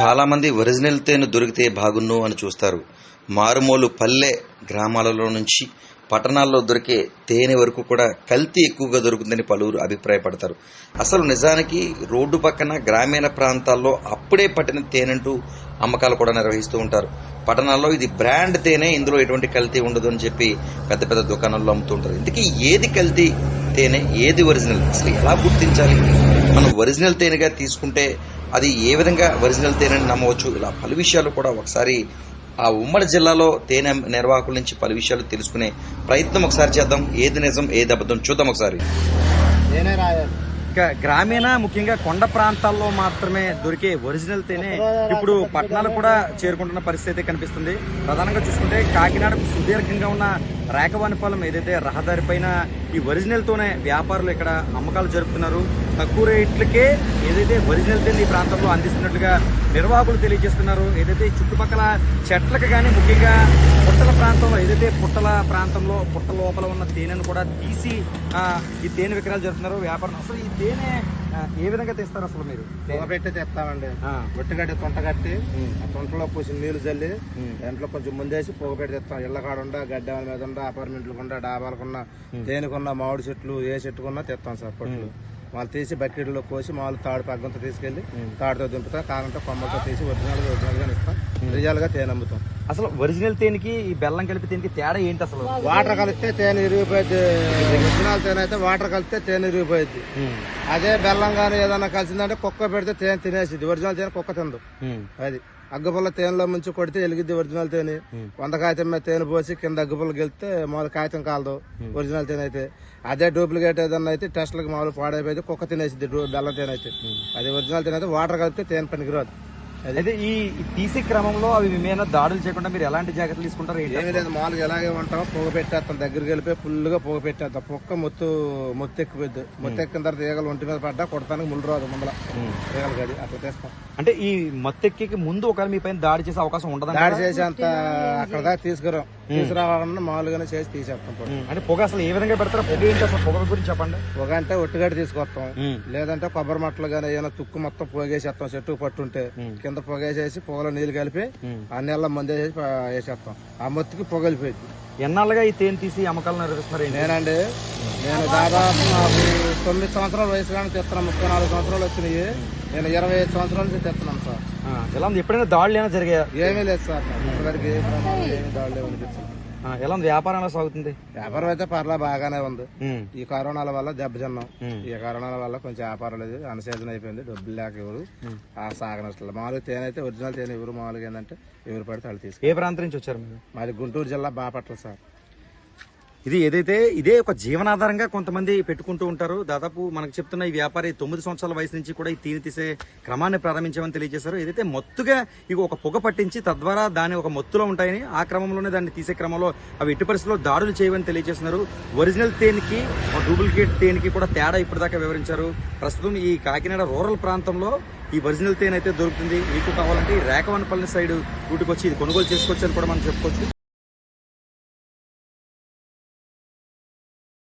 చాలామంది ఒరిజినల్ తేనె దొరికితే బాగున్ను అని చూస్తారు. మారుమూలు పల్లె గ్రామాలలో నుంచి పట్టణాల్లో దొరికే తేనె వరకు కూడా కల్తీ ఎక్కువగా దొరుకుతుందని పలువురు అభిప్రాయపడతారు. అసలు నిజానికి రోడ్డు పక్కన గ్రామీణ ప్రాంతాల్లో అప్పుడే పట్టిన తేనెంటూ అమ్మకాలు కూడా నిర్వహిస్తూ ఉంటారు. పట్టణాల్లో ఇది బ్రాండ్ తేనె ఇందులో ఎటువంటి కల్తీ ఉండదు అని చెప్పి పెద్ద పెద్ద దుకాణాల్లో అమ్ముతూ ఉంటారు. ఇందుకే ఏది కల్తీ తేనె ఏది ఒరిజినల్? అసలు ఎలా గుర్తించాలి? మనం ఒరిజినల్ తేనెగా తీసుకుంటే అది ఏ విధంగా ఒరిజినల్ తేనెని నమ్మవచ్చు? ఇలా పలు విషయాలు కూడా ఒకసారి ఆ ఉమ్మడి జిల్లాలో తేనె నిర్వాహకుల నుంచి పలు విషయాలు తెలుసుకునే ప్రయత్నం ఒకసారి చేద్దాం. ఏది నిజం ఏది అబద్ధం చూద్దాం ఒకసారి. నేనే రాయాలి. గ్రామీణ ముఖ్యంగా కొండ ప్రాంతాల్లో మాత్రమే దొరికే ఒరిజినల్ తేనె ఇప్పుడు పట్టణాలు కూడా చేరుకుంటున్న పరిస్థితి అయితే కనిపిస్తుంది. ప్రధానంగా చూసుకుంటే కాకినాడకు సుదీర్ఘంగా ఉన్న రేకవానిపాలెం ఏదైతే రహదారి పైన ఈ ఒరిజినల్ తోనే వ్యాపారులు ఇక్కడ అమ్మకాలు జరుపుతున్నారు. తక్కువ రేట్లకే ఏదైతే ఒరిజినల్ తేనె ఈ ప్రాంతంలో అందిస్తున్నట్లుగా నిర్వాహకులు తెలియజేస్తున్నారు. ఏదైతే చుట్టుపక్కల చెట్లకు కానీ ముఖ్యంగా పుట్టల ప్రాంతం ఏదైతే పుట్టల ప్రాంతంలో పుట్ట లోపల ఉన్న తేనెను కూడా తీసి ఈ తేనె విక్రయాలు జరుపుతున్నారు వ్యాపారం అసలు ఈ తేనె ఏ విధంగా తెస్తారు అసలు మీరు? పెట్టి తెస్తామండి. ఒట్టిగడ్డి తొంట కట్టి. ఆ తొంటలో పూసి నీళ్ళు చల్లి. దాంట్లో కొంచెం ముందేసి పొగ పెట్టి తెస్తాం. ఇళ్ళ కాడ ఉండ గడ్డ మీద ఉండ అపార్ట్మెంట్లు ఉండ డాబాలకున్న దేనికున్న మామిడి చెట్లు ఏ చెట్టుకున్నా తెస్తాం సార్ పొట్లు వాళ్ళు తీసి బకెట్లో కోసి మామూలు తాడు పగ్గంతో తీసుకెళ్ళి తాడుతో దింపుతాం కాదంటే కొమ్మలతో తీసి ఒరిజినల్ ఒరిజినల్గా ఇస్తాం. రిజల్గా తేనె అమ్ముతాం. అసలు ఒరిజినల్ తేనెకి ఈ బెల్లం కలిపి తేనెకి తేడా ఏంటి అసలు? వాటర్ కలిపితే తేనె ఇరిగిపోయింది ఒరిజినల్ తేనె అయితే వాటర్ కలిపితే తేనె ఇరిగిపోయింది అదే బెల్లం కానీ ఏదన్నా కలిసిందంటే కుక్క పెడితే తేనె తినేసిద్ది. ఒరిజినల్ తేనె కుక్క తిందు అది. అగ్గిపుల్ల తేనెలో ముంచి కొడితే ఎలిగిద్ది ఒరిజినల్ తేనె. వంద కాగితం మీద తేనె పోసి కింద అగ్గిపుల్ల గెలిస్తే మామూలు కాగితం కాలదు ఒరిజినల్ తేనె అయితే. అదే డూప్లికేట్ ఏదన్నా అయితే టెస్ట్లకు మామూలు పాడైపోతే కుక్క తినేసిద్ది డు- బెల్లం తేనె అయితే. అది ఒరిజినల్ తేనె అయితే వాటర్ కలిపితే తేనె పనికిరాదు. అయితే ఈ తీసే క్రమంలో అవి మేమైనా దాడులు చేయకుండా మీరు ఎలాంటి జాగ్రత్తలు తీసుకుంటారు ఏమి లేదు మామూలుగా ఎలాగే ఉంటాం పొగ పెట్టేస్తాం దగ్గరికి వెళ్ళిపోయి ఫుల్గా పొగ పెట్టేస్తాం. పొక్క మొత్తు మొత్తు ఎక్కిపోద్ది మొత్తు ఎక్కిన తర్వాత ఈగలు ఒంటి మీద పడ్డా కొడతానికి ముళ్ళు రాదు ముందల. ఈగలు గడి అట్లా తెస్తాం. అంటే ఈ మత్తెక్కి ముందు ఒకవేళ మీ పైన దాడి చేసే అవకాశం ఉండదా దాడి చేసి అంత అక్కడ దాకా తీసుకురాం. తీసుకురావాలన్నా మామూలుగానే చేసి తీసేస్తాం. అంటే పొగ అసలు ఏ విధంగా పెడతారో? పొగ ఏంటి అసలు? పొగ గురించి చెప్పండి. పొగ అంటే ఒట్టిగడ్డ తీసుకొస్తాం. లేదంటే కొబ్బరి మట్టలు గానీ ఏదైనా తుక్కు మొత్తం పోగేసేస్తాం చెట్టు పట్టుంటే. కింద పొగేసేసి పొగలో నీళ్ళు కలిపి ఆ నీళ్ళ మంది వేసేసి ప- వేసేస్తాం. ఆ మొత్తుకి పొగ వెళ్ళిపోయింది. ఎన్నాళ్ళుగా ఈ తేనె తీసి అమ్మకాలు నిర్వహిస్తున్నారు నేనండి. నేను దాదాపు నాకు తొమ్మిది సంవత్సరాల వయసు కానీ తెస్తున్నాను ముప్పై నాలుగు సంవత్సరాలు వచ్చినాయి. నేను ఇరవై ఐదు సంవత్సరాల నుంచి తెస్తున్నాను సార్. ఎలా ఉంది? ఎప్పుడైనా దాడులు ఏమైనా జరిగాయా? ఏమీ లేదు సార్. ఇప్పటివరకు ఏ ఏమీ దాడులు ఆ, ఎలా ఉంది? వ్యాపారం ఎలా సాగుతుంది? వ్యాపారం అయితే పర్లా బాగానే ఉంది. ఈ కరోనాల వల్ల దెబ్బతిన్నాం. ఈ కరోనాల వల్ల కొంచెం వ్యాపారం లేదు. అన్సీజన్ అయిపోయింది. డబ్బులు లేక ఎవరు ఆ సాగనట్లు. మామూలుగా తేనె అయితే ఒరిజినల్ తేనె ఎవరు మామూలుగా ఏంటంటే ఎవరు పడితే వాళ్ళు తీసుకు ఏ ప్రాంతం నుంచి వచ్చారు మీరు? మాది గుంటూరు జిల్లా బాపట్ల సార్. ఇది ఏదైతే ఇదే ఒక జీవనాధారంగా కొంతమంది పెట్టుకుంటూ ఉంటారు. దాదాపు మనకు చెప్తున్న ఈ వ్యాపారి తొమ్మిది సంవత్సరాల వయసు నుంచి కూడా ఈ తీని తీసే క్రమాన్ని ప్రారంభించామని తెలియజేశారు. ఏదైతే మొత్తుగా ఇవి ఒక పొగ పట్టించి తద్వారా దాని ఒక మొత్తులో ఉంటాయని ఆ క్రమంలోనే దాన్ని తీసే క్రమంలో అవి ఎట్టి పరిస్థితుల్లో దాడులు చేయవని తెలియజేస్తున్నారు. ఒరిజినల్ తేనెకి డూప్లికేట్ తేనెకి కూడా తేడా ఇప్పటిదాకా వివరించారు. ప్రస్తుతం ఈ కాకినాడ రూరల్ ప్రాంతంలో ఈ ఒరిజినల్ తేనె అయితే దొరుకుతుంది. మీకు కావాలంటే ఈ రేకవనపల్లి సైడ్ రూట్కి వచ్చి ఇది కొనుగోలు చేసుకోవచ్చు అని కూడా మనం చెప్పుకోవచ్చు.